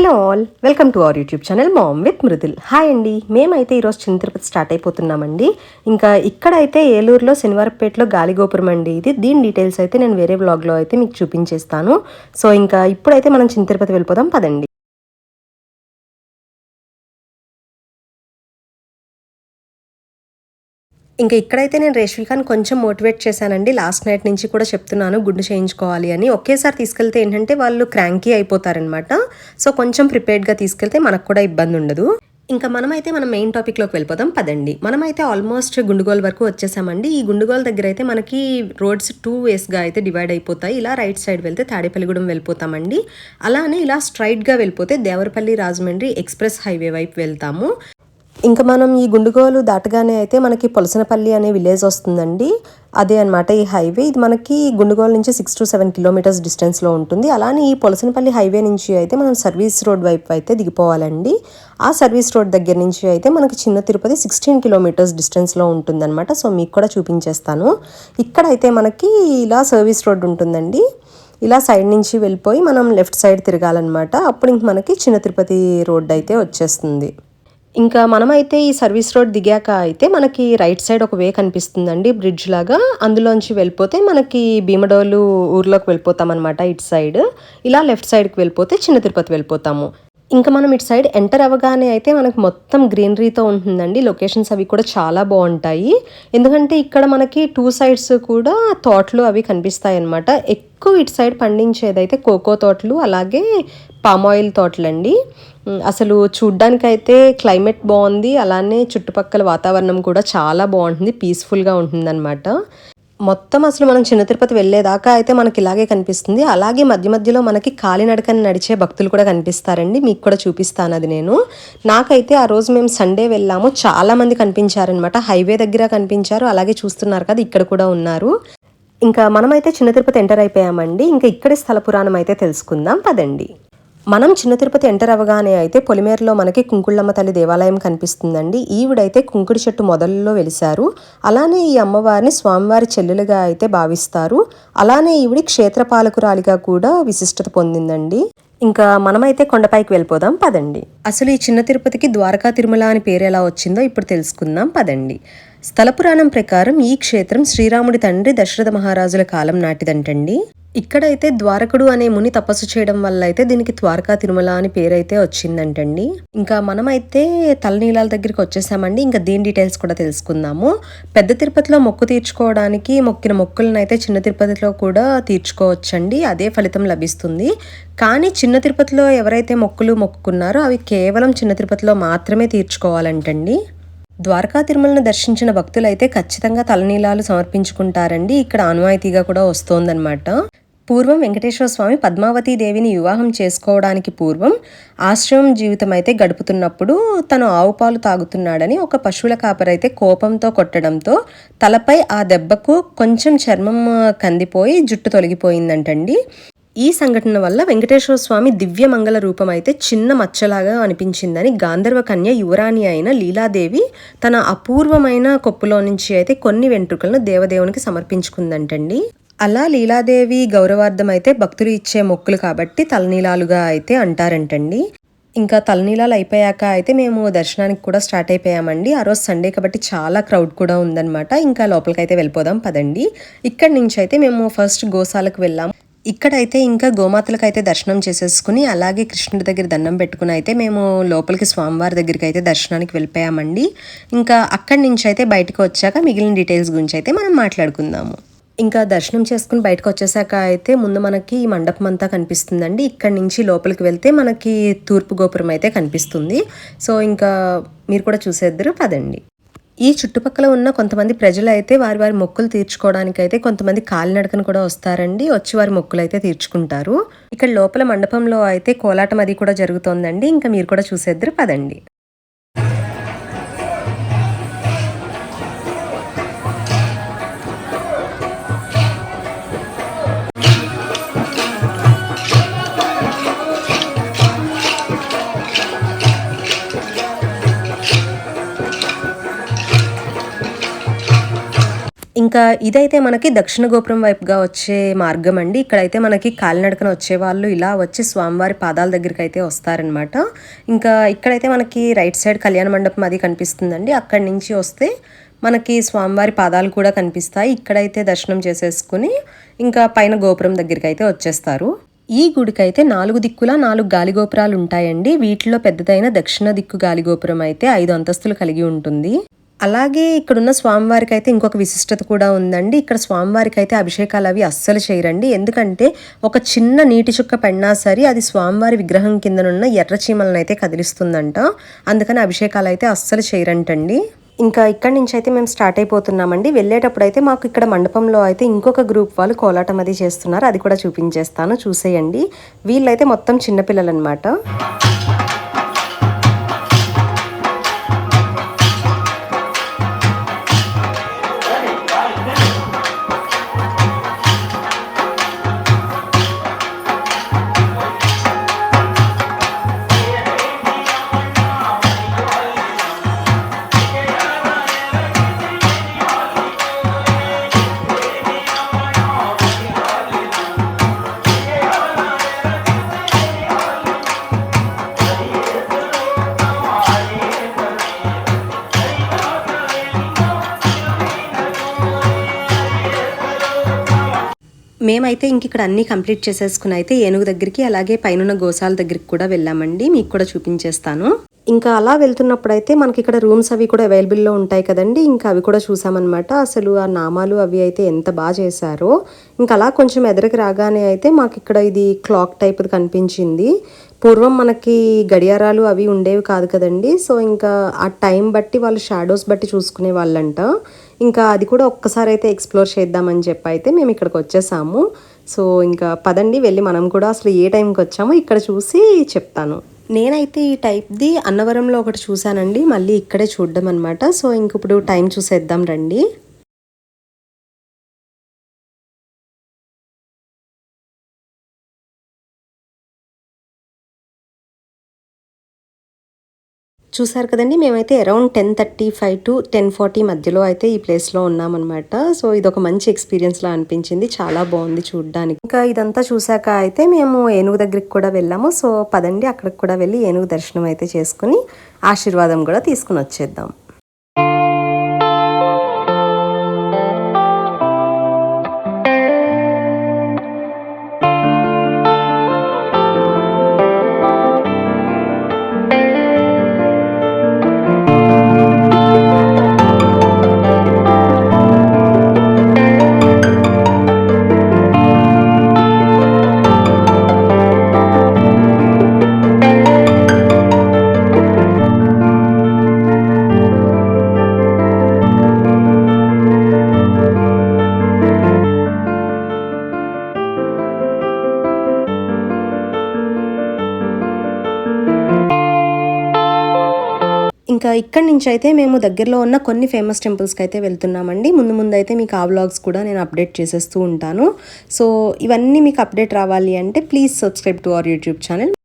Hello all welcome to our YouTube channel mom with Mridul. Hi అండి మేమైతే ఈరోజు చిన్న తిరుపతి స్టార్ట్ అయిపోతున్నామండి. ఇంకా ఇక్కడైతే ఏలూరులో శనివారపేటలో గాలిగోపురం అండి ఇది. దీని డీటెయిల్స్ అయితే నేను వేరే బ్లాగ్లో అయితే మీకు చూపించేస్తాను. సో ఇంకా ఇప్పుడైతే మనం చిన్న తిరుపతి వెళ్ళిపోదాం పదండి. ఇంకా ఇక్కడైతే నేను రేష్మి ఖాన్ కొంచెం మోటివేట్ చేశానండి. లాస్ట్ నైట్ నుంచి కూడా చెప్తున్నాను గుండు చేయించుకోవాలి అని. ఒకేసారి తీసుకెళ్తే ఏంటంటే వాళ్ళు క్రాంకీ అయిపోతారనమాట సో కొంచెం ప్రిపేర్డ్గా తీసుకెళ్తే మనకు కూడా ఇబ్బంది ఉండదు. ఇంకా మనమైతే మన మెయిన్ టాపిక్లోకి వెళ్ళిపోదాం. పదండి. మనమైతే ఆల్మోస్ట్ గుండుగోల్ వరకు వచ్చేసామండి. ఈ గుండుగోల్ దగ్గర అయితే మనకి రోడ్స్ టూ వేస్గా అయితే డివైడ్ అయిపోతాయి. ఇలా రైట్ సైడ్ వెళ్తే తాడేపల్లిగూడెం వెళ్ళిపోతామండి. అలానే ఇలా స్ట్రైట్గా వెళ్ళిపోతే దేవరపల్లి రాజమండ్రి ఎక్స్ప్రెస్ హైవే వైపు వెళ్తాము. ఇంకా మనం ఈ గుండుగోలు దాటగానే అయితే మనకి పొలసనపల్లి అనే విలేజ్ వస్తుందండి. అదే అనమాట ఈ హైవే. ఇది మనకి గుండుగోలు నుంచి సిక్స్ టు సెవెన్ కిలోమీటర్స్ డిస్టెన్స్లో ఉంటుంది. అలానే ఈ పొలసనపల్లి హైవే నుంచి అయితే మనం సర్వీస్ రోడ్ వైపు అయితే దిగిపోవాలండి. ఆ సర్వీస్ రోడ్ దగ్గర నుంచి అయితే మనకి చిన్న తిరుపతి సిక్స్టీన్ కిలోమీటర్స్ డిస్టెన్స్లో ఉంటుందన్నమాట. సో మీకు కూడా చూపించేస్తాను. ఇక్కడైతే మనకి ఇలా సర్వీస్ రోడ్ ఉంటుందండి. ఇలా సైడ్ నుంచి వెళ్ళిపోయి మనం లెఫ్ట్ సైడ్ తిరగాలన్నమాట. అప్పుడు ఇంక మనకి చిన్న తిరుపతి రోడ్ అయితే వచ్చేస్తుంది. ఇంకా మనమైతే ఈ సర్వీస్ రోడ్ దిగాక అయితే మనకి రైట్ సైడ్ ఒక వే కనిపిస్తుందండి బ్రిడ్జ్ లాగా. అందులోంచి వెళ్ళిపోతే మనకి భీమడోలు ఊర్లోకి వెళ్ళిపోతాం అనమాట ఇటు సైడ్. ఇలా లెఫ్ట్ సైడ్కి వెళ్ళిపోతే చిన్న తిరుపతి వెళ్ళిపోతాము. ఇంకా మనం ఇటు సైడ్ ఎంటర్ అవ్వగానే అయితే మనకు మొత్తం గ్రీనరీతో ఉంటుందండి. లొకేషన్స్ అవి కూడా చాలా బాగుంటాయి. ఎందుకంటే ఇక్కడ మనకి టూ సైడ్స్ కూడా తోటలు అవి కనిపిస్తాయి అనమాట ఎక్కువ ఇటు సైడ్ పండించేదైతే కోకో తోటలు అలాగే పామాయిల్ తోటలండి. అసలు చూడ్డానికైతే క్లైమేట్ బాగుంది అలానే చుట్టుపక్కల వాతావరణం కూడా చాలా బాగుంటుంది పీస్ఫుల్గా ఉంటుందన్నమాట. మొత్తం అసలు మనం చిన్న తిరుపతి వెళ్ళేదాకా అయితే మనకి ఇలాగే కనిపిస్తుంది. అలాగే మధ్య మధ్యలో మనకి కాలినడకని నడిచే భక్తులు కూడా కనిపిస్తారండి. మీకు కూడా చూపిస్తాను అది నేను. నాకైతే ఆ రోజు మేము సండే వెళ్ళాము. చాలా మంది కనిపించారనమాట హైవే దగ్గర కనిపించారు. అలాగే చూస్తున్నారు కదా ఇక్కడ కూడా ఉన్నారు. ఇంకా మనమైతే చిన్న తిరుపతి ఎంటర్ అయిపోయామండి. ఇంకా ఇక్కడి స్థల పురాణం అయితే తెలుసుకుందాం. పదండి. మనం చిన్న తిరుపతి ఎంటర్ అవ్వగానే అయితే పొలిమేరలో మనకి కుంకుళ్ళమ్మ తల్లి దేవాలయం కనిపిస్తుందండి. ఈవిడైతే కుంకుడి చెట్టు మొదలలో వెలిశారు. అలానే ఈ అమ్మవారిని స్వామివారి చెల్లెలుగా అయితే భావిస్తారు. అలానే ఈవిడి క్షేత్రపాలకురాలిగా కూడా విశిష్టత పొందిందండి. ఇంకా మనమైతే కొండపైకి వెళ్ళిపోదాం పదండి. అసలు ఈ చిన్న తిరుపతికి ద్వారకా తిరుమల అని పేరు ఎలా వచ్చిందో ఇప్పుడు తెలుసుకుందాం పదండి. స్థల పురాణం ప్రకారం ఈ క్షేత్రం శ్రీరాముడి తండ్రి దశరథ మహారాజుల కాలం నాటిదంటండి. ఇక్కడైతే ద్వారకుడు అనే ముని తపస్సు చేయడం వల్ల అయితే దీనికి ద్వారకా తిరుమల అని పేరైతే వచ్చిందంటండి. ఇంకా మనమైతే తలనీలాల దగ్గరికి వచ్చేసామండి. ఇంకా దీని డీటెయిల్స్ కూడా తెలుసుకుందాము. పెద్ద తిరుపతిలో మొక్కు తీర్చుకోవడానికి మొక్కిన మొక్కులను అయితే చిన్న తిరుపతిలో కూడా తీర్చుకోవచ్చండి. అదే ఫలితం లభిస్తుంది. కానీ చిన్న తిరుపతిలో ఎవరైతే మొక్కులు మొక్కుకున్నారో అవి కేవలం చిన్న తిరుపతిలో మాత్రమే తీర్చుకోవాలంటండి. ద్వారకా తిరుమలను దర్శించిన భక్తులైతే ఖచ్చితంగా తలనీలాలు సమర్పించుకుంటారండి. ఇక్కడ ఆనవాయితీగా కూడా వస్తోందనమాట పూర్వం వెంకటేశ్వర స్వామి పద్మావతి దేవిని వివాహం చేసుకోవడానికి పూర్వం ఆశ్రమం జీవితం అయితే గడుపుతున్నప్పుడు తను ఆవు పాలు తాగుతున్నాడని ఒక పశువుల కాపరైతే కోపంతో కొట్టడంతో తలపై ఆ దెబ్బకు కొంచెం చర్మం కందిపోయి జుట్టు తొలగిపోయిందంటండి. ఈ సంఘటన వల్ల వెంకటేశ్వర స్వామి దివ్య మంగళ రూపం అయితే చిన్న మచ్చలాగా అనిపించిందని గాంధర్వ కన్య యువరాణి అయిన లీలాదేవి తన అపూర్వమైన కొప్పులో నుంచి అయితే కొన్ని వెంట్రుకలను దేవదేవునికి సమర్పించుకుందంటండి. అలా లీలాదేవి గౌరవార్థం అయితే భక్తులు ఇచ్చే మొక్కులు కాబట్టి తలనీలాలుగా అయితే అంటారంటండి. ఇంకా తలనీలాలు అయిపోయాక అయితే మేము దర్శనానికి కూడా స్టార్ట్ అయిపోయామండి. ఆ రోజు సండే కాబట్టి చాలా క్రౌడ్ కూడా ఉందన్నమాట. ఇంకా లోపలికైతే వెళ్ళిపోదాం పదండి. ఇక్కడి నుంచి అయితే మేము ఫస్ట్ గోశాలకు వెళ్ళాము. ఇక్కడైతే ఇంకా గోమాతలకు అయితే దర్శనం చేసేసుకుని అలాగే కృష్ణుడి దగ్గర దండం పెట్టుకుని అయితే మేము లోపలికి స్వామివారి దగ్గరికి అయితే దర్శనానికి వెళ్ళిపోయామండి. ఇంకా అక్కడి నుంచి అయితే బయటకు వచ్చాక మిగిలిన డీటెయిల్స్ గురించి అయితే మనం మాట్లాడుకుందాము. ఇంకా దర్శనం చేసుకుని బయటకు వచ్చేసాక అయితే ముందు మనకి ఈ మండపం అంతా కనిపిస్తుందండి. ఇక్కడ నుంచి లోపలికి వెళ్తే మనకి తూర్పు గోపురం అయితే కనిపిస్తుంది. సో ఇంకా మీరు కూడా చూసేద్దరు. పదండి. ఈ చుట్టుపక్కల ఉన్న కొంతమంది ప్రజలు అయితే వారి వారి మొక్కులు తీర్చుకోవడానికి అయితే కొంతమంది కాలినడకను కూడా వస్తారండి. వచ్చి వారి మొక్కులు అయితే తీర్చుకుంటారు. ఇక్కడ లోపల మండపంలో అయితే కోలాటం అది కూడా జరుగుతోందండి. ఇంకా మీరు కూడా చూసేద్దరు. పదండి. ఇంకా ఇదైతే మనకి దక్షిణ గోపురం వైపుగా వచ్చే మార్గం అండి. ఇక్కడైతే మనకి కాలినడకన వచ్చే వాళ్ళు ఇలా వచ్చి స్వామివారి పాదాల దగ్గరికి అయితే వస్తారనమాట ఇంకా ఇక్కడైతే మనకి రైట్ సైడ్ కళ్యాణ మండపం అది కనిపిస్తుందండి. అక్కడి నుంచి వస్తే మనకి స్వామివారి పాదాలు కూడా కనిపిస్తాయి. ఇక్కడైతే దర్శనం చేసేసుకుని ఇంకా పైన గోపురం దగ్గరికి అయితే వచ్చేస్తారు. ఈ గుడికైతే నాలుగు దిక్కులా నాలుగు గాలిగోపురాలు ఉంటాయండి. వీటిలో పెద్దదైన దక్షిణ దిక్కు గాలిగోపురం అయితే ఐదు అంతస్తులు కలిగి ఉంటుంది. అలాగే ఇక్కడున్న స్వామివారికి అయితే ఇంకొక విశిష్టత కూడా ఉందండి. ఇక్కడ స్వామివారికి అయితే అభిషేకాలు అవి అస్సలు చేయరండి. ఎందుకంటే ఒక చిన్న నీటి చుక్క పెన్నా సరే అది స్వామివారి విగ్రహం కిందనున్న ఎర్ర చీమలను అయితే కదిలిస్తుందంట. అందుకని అభిషేకాలు అయితే అస్సలు చేయరంటండి. ఇంకా ఇక్కడి నుంచి అయితే మేము స్టార్ట్ అయిపోతున్నామండి. వెళ్ళేటప్పుడు అయితే మాకు ఇక్కడ మండపంలో అయితే ఇంకొక గ్రూప్ వాళ్ళు కోలాటం అది చేస్తున్నారు. అది కూడా చూపించేస్తాను. చూసేయండి. వీళ్ళైతే మొత్తం చిన్నపిల్లలు అనమాట మేమైతే ఇంక ఇక్కడ అన్నీ కంప్లీట్ చేసేసుకుని అయితే ఏనుగు దగ్గరికి అలాగే పైన గోశాల దగ్గరికి కూడా వెళ్ళామండి. మీకు కూడా చూపించేస్తాను. ఇంకా అలా వెళ్తున్నప్పుడు అయితే మనకి ఇక్కడ రూమ్స్ అవి కూడా అవైలబుల్లో ఉంటాయి కదండి. ఇంకా అవి కూడా చూసామన్నమాట. అసలు ఆ నామాలు అవి అయితే ఎంత బాగా చేశారో. ఇంకా అలా కొంచెం ఎదురుకి రాగానే అయితే మాకు ఇక్కడ ఇది క్లాక్ టైప్ కనిపించింది. పూర్వం మనకి గడియారాలు అవి ఉండేవి కాదు కదండి. సో ఇంకా ఆ టైం బట్టి వాళ్ళు షాడోస్ బట్టి చూసుకునే వాళ్ళంట. ఇంకా అది కూడా ఒక్కసారి అయితే ఎక్స్ప్లోర్ చేద్దామని చెప్పి అయితే మేము ఇక్కడికి వచ్చేసాము. సో ఇంకా పదండి వెళ్ళి మనం కూడా అసలు ఏ టైంకి వచ్చామో ఇక్కడ చూసి చెప్తాను. నేనైతే ఈ టైప్ది అన్నవరంలో ఒకటి చూశానండి మళ్ళీ ఇక్కడే చూడడం అనమాట సో ఇంక ఇప్పుడు టైం చూసేద్దాం రండి. చూసారు కదండి మేమైతే around ten thirty five to ten forty మధ్యలో అయితే ఈ ప్లేస్లో ఉన్నామన్నమాట. సో ఇది ఒక మంచి ఎక్స్పీరియన్స్లా అనిపించింది. చాలా బాగుంది చూడడానికి. ఇంకా ఇదంతా చూసాక అయితే మేము ఏనుగు దగ్గరికి కూడా వెళ్ళాము. సో పదండి అక్కడికి కూడా వెళ్ళి ఏనుగు దర్శనం అయితే చేసుకుని ఆశీర్వాదం కూడా తీసుకుని వచ్చేద్దాం. ఇంకా ఇక్కడి నుంచి అయితే మేము దగ్గరలో ఉన్న కొన్ని ఫేమస్ టెంపుల్స్కి అయితే వెళ్తున్నామండి. ముందు ముందు అయితే మీకు ఆ వ్లాగ్స్ కూడా నేను అప్డేట్ చేసేస్తూ ఉంటాను. సో ఇవన్నీ మీకు అప్డేట్ రావాలి అంటే please subscribe to our YouTube channel